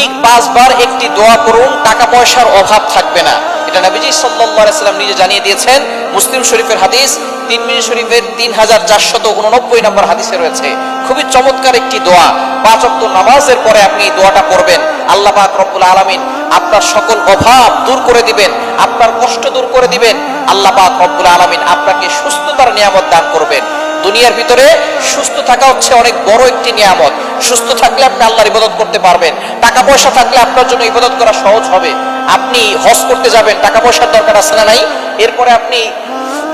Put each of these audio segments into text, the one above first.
দৈনিক পাঁচবার একটি দোয়া করুন টাকা পয়সার অভাব থাকবে না। এটা নবীজি সাল্লাম নিজে জানিয়ে দিয়েছেন, মুসলিম শরীফের হাদিস, তিন মিনি শরীফের তিন হাজার চারশত উননব্বই নম্বর হাদিসে রয়েছে। খুবই চমৎকার একটি দোয়া। পাঁচ অক্ট নামাজের পরে আপনি এই দোয়াটা করবেন আল্লাহ রব্বুল আলামিন আপনার সকল অভাব দূর করে দিবেন, আপনার কষ্ট দূর করে দিবেন। আল্লাহ রব্বুল আলামিন আপনাকে সুস্থতার নিয়ামত দান করবেন। দুনিয়ার ভিতরে সুস্থ থাকা হচ্ছে অনেক বড় একটি নিয়ামত। সুস্থ থাকলে আপনি আল্লাহর ইবাদত করতে পারবেন। টাকা পয়সা থাকলে আপনার জন্য ইবাদত করা সহজ হবে। আপনি হজ করতে যাবেন টাকা পয়সার দরকার আছে না নাই? এরপরে আপনি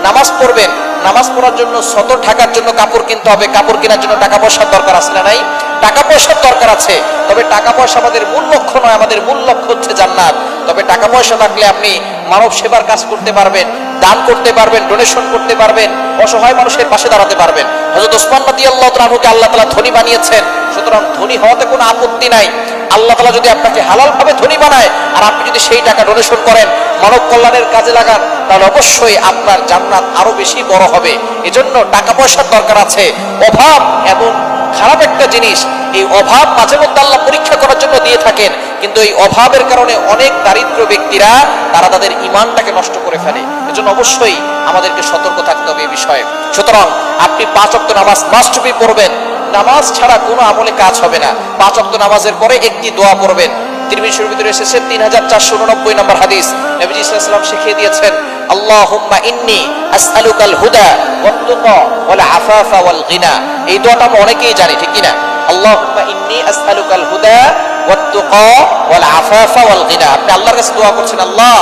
নামাজ পড়বেন। নামাজ পড়ার জন্য সতর ঢাকার জন্য কাপড় কিনতে হবে। কাপড় কেনার জন্য টাকা পয়সার দরকার আছে না নাই? টাকা পয়সার দরকার আছে। তবে টাকা পয়সা আমাদের মূল লক্ষ্য নয়, আমাদের মূল লক্ষ্য হচ্ছে জান্নাত। তবে টাকা পয়সা থাকলে আপনি মানব সেবার কাজ করতে পারবেন, দান করতে পারবেন ডোনেশন করতে পারবেন। অসহায় মানুষের পাশে দাঁড়াতে পারবেন। হযরত ওসমান রাদিয়াল্লাহু তাআলাকে আল্লাহ তাআলা ধনী বানিয়েছেন। সুতরাং ধনী হওয়াতে কোনো আপত্তি নাই। আল্লাহ তাআলা যদি আপনাকে হালাল ভাবে ধনী বানায়, আর আপনি যদি সেই টাকা ডোনেশন করেন, মানব কল্যাণের কাজে লাগান, তাহলে অবশ্যই আপনার জান্নাত আরও বেশি বড় হবে। এজন্য টাকা পয়সার দরকার আছে। অভাব এবং খারাপ একটা জিনিস, এই অভাব মাঝে মধ্যে আল্লাহ পরীক্ষা করার জন্য দিয়ে থাকেন। কিন্তু এই অভাবের কারণে অনেক দারিদ্র ব্যক্তিরা, তারা তাদের ইমানটাকে নষ্ট করে ফেলে। এজন্য অবশ্যই আমাদেরকে সতর্ক থাকতে হবে। বিষয়ে সুতরাং আপনি পাঁচ অক্ট নামাজ মাস্টবি পড়বেন। নামাজ ছাড়া কোনো আমলে কাজ হবে না। পাঁচ অক্ট নামাজের পরে একটি দোয়া পড়বেন। তিরমিজি ভিতরে এসেছে তিন হাজার চারশো উননব্বই নম্বর হাদিস। নবীজি ইসলাম শিখিয়ে দিয়েছেন, আল্লাহুম্মা ইন্নি আসআলুকাল হুদা ওয়াত তুকা ওয়াল আফাফা ওয়াল গিনা। এই দোয়াটা আমরা অনেকেই জানি, ঠিক কি না আল্লাহুম্মা ইন্নি আসআলুকাল হুদা ওয়াত তুকা ওয়াল আফাফা ওয়াল গিনা। আপনি আল্লাহর কাছে দোয়া করছেন, আল্লাহ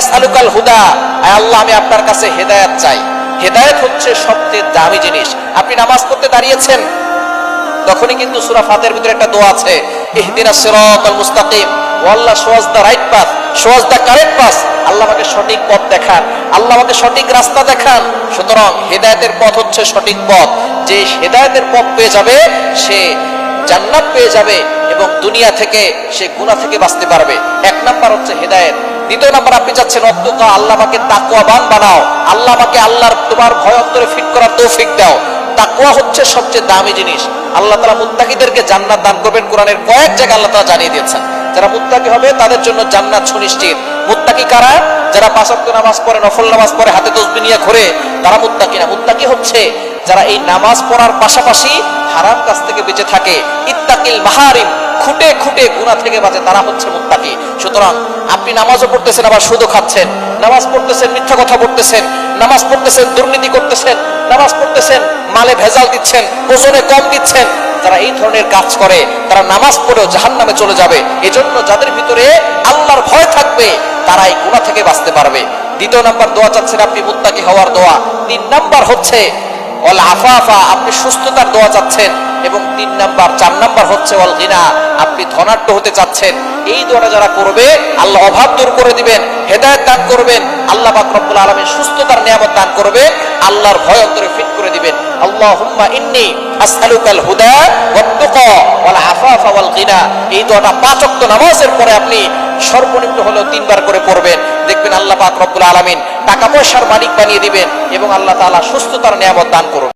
আসআলুকাল হুদা। আল্লাহ, আমি আপনার কাছে হেদায়েত চাই। হেদায়েত হচ্ছে সবচেয়ে দামি জিনিস। আপনি নামাজ পড়তে দাঁড়িয়েছেন, তখনই কিন্তু সূরা ফাতের ভিতরে একটা দোয়া আছে। মুস্তাকিম। আল্লাহ রাইট আল্লাহ আমাকে সঠিক পথ দেখান, আল্লাহ আমাকে সঠিক রাস্তা দেখান। সুতরাং হেদায়েতের পথ হচ্ছে সঠিক পথ। যে হেদায়েতের পথ পেয়ে যাবে, সে জান্নাত পেয়ে যাবে এবং দুনিয়া থেকে সে থেকে বাঁচতে পারবে। এক দ্বিতীয় নাম্বার, আপনি চাচ্ছেন অত্যকা আল্লাহ আমাকে তাকওয়াবান বানাও। আল্লাহ আমাকে আল্লাহর তোমার ভয় অন্তরে ফিট করার তৌফিক দাও। তাকুয়া হচ্ছে সবচেয়ে দামি জিনিস। আল্লাহ তাআলা মুত্তাকিদেরকে জান্নাত দান করবেন কোরআনের কয়েক জায়গায় আল্লাহ তাআলা জানিয়ে দিয়েছেন। যারা মুত্তাকি হবে, তাদের জন্য জান্নাত সুনিশ্চিত। মুত্তাকি কারা? যারা পাঁচ ওয়াক্ত নামাজ পড়ে, নফল নামাজ পড়ে, হাতে তসবিহ নিয়ে ঘোরে, তারা মুত্তাকি না। মুত্তাকি হচ্ছে যারা এই নামাজ পড়ার পাশাপাশি হারাম কাজ থেকে বেঁচে থাকে। ইত্তাকিল মাহারিম খুঁটে খুঁটে গুনাহ থেকে বাঁচে, তারা হচ্ছে মুত্তাকি। সুতরাং আপনি নামাজও পড়তেছেন, আবার সুদও খাচ্ছেন। নামাজ পড়তেছেন, মিথ্যা কথা পড়তেছেন নামাজ পড়তেছেন, দুর্নীতি করতেছেন। নামাজ পড়তেছেন, মালে ভেজাল দিচ্ছেন, ওজনে কম দিচ্ছেন। যারা এই ধরনের কাজ করে, তারা নামাজ পড়েও জাহান নামে চলে যাবে। এজন্য যাদের ভিতরে আল্লাহর ভয় থাকবে তারা এই গুণা থেকে বাঁচতে পারবে। দ্বিতীয় নাম্বার দোয়া চাচ্ছেন আপনি মুত্তাকি হওয়ার দোয়া। তিন নাম্বার হচ্ছে অল আফাফা, আপনি সুস্থতার দোয়া চাচ্ছেন এবং তিন নাম্বার, চার নাম্বার হচ্ছে অল গিনা, আপনি ধনাঢ্য হতে চাচ্ছেন। এই দোয়াটা যারা করবে, আল্লাহ অভাব দূর করে দিবেন, হেদায়েত দান করবেন, আল্লাহ পাক রব্বুল আলামিন সুস্থতার নিয়ামত দান করবে, আল্লাহর ভয় অন্তরে ফিট করে দিবেন। আল্লাহুম্মা ইন্নী আসআলুকাল হুদা ওয়াত তুকা ওয়াল আফাফা ওয়াল গিনা। এই দোয়াটা পাঁচ ওয়াক্ত নামাজের পরে আপনি সর্বনিম্ন হলেও তিনবার করে পড়বেন। দেখবেন আল্লাহ পাক রব্বুল আলমিন টাকা পয়সার মালিক বানিয়ে দিবেন এবং আল্লাহ তালা সুস্থতার নিয়ামত দান করুন।